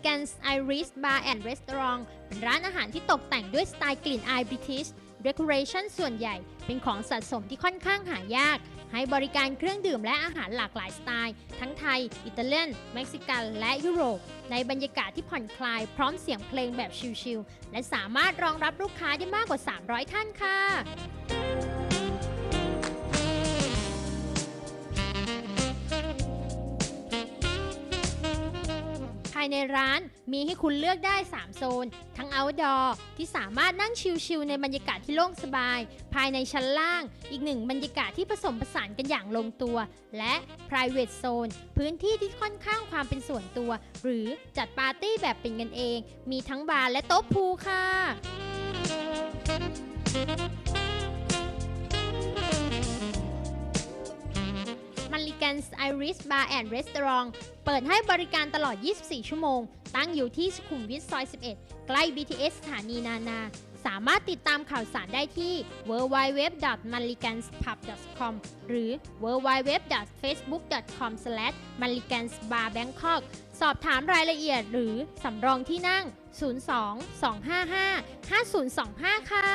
Mulligan's Irish Bar and Restaurant เป็นร้านอาหารที่ตกแต่งด้วยสไตล์กลิ่นอายบริทิช Decoration ส่วนใหญ่เป็นของสะสมที่ค่อนข้างหายาก ให้บริการเครื่องดื่มและอาหารหลากหลายสไตล์ ทั้งไทย อิตาเลียน เม็กซิกัน และยุโรป ในบรรยากาศที่ผ่อนคลายพร้อมเสียงเพลงแบบชิลๆ และสามารถรองรับลูกค้าได้มากกว่า 300 ท่านค่ะายในร้านมีให้คุณเลือกได้ 3 โซน ทั้ง outdoor ที่สามารถนั่งชิลๆในบรรยากาศที่โล่งสบาย ภายในชั้นล่าง อีกหนึ่งบรรยากาศที่ผสมผสานกันอย่างลงตัว และ private zone พื้นที่ที่ค่อนข้างความเป็นส่วนตัว หรือจัดปาร์ตี้แบบเป็นกันเอง มีทั้งบาร์และโต๊ะพูค่ะ นส์ไอริสบาร์แอนด์รีสอร์ทเปิดให้บริการตลอด 24 ชั่วโมง ตั้งอยู่ที่สุขุมวิทซอย 11 ใกล้ BTS สถานีนานา สามารถติดตามข่าวสารได้ที่ www.mulliganspub.com หรือ www.facebook.com/mulligansbarbangkok สอบถามรายละเอียดหรือสำรองที่นั่ง 02 255 5025 ค่ะ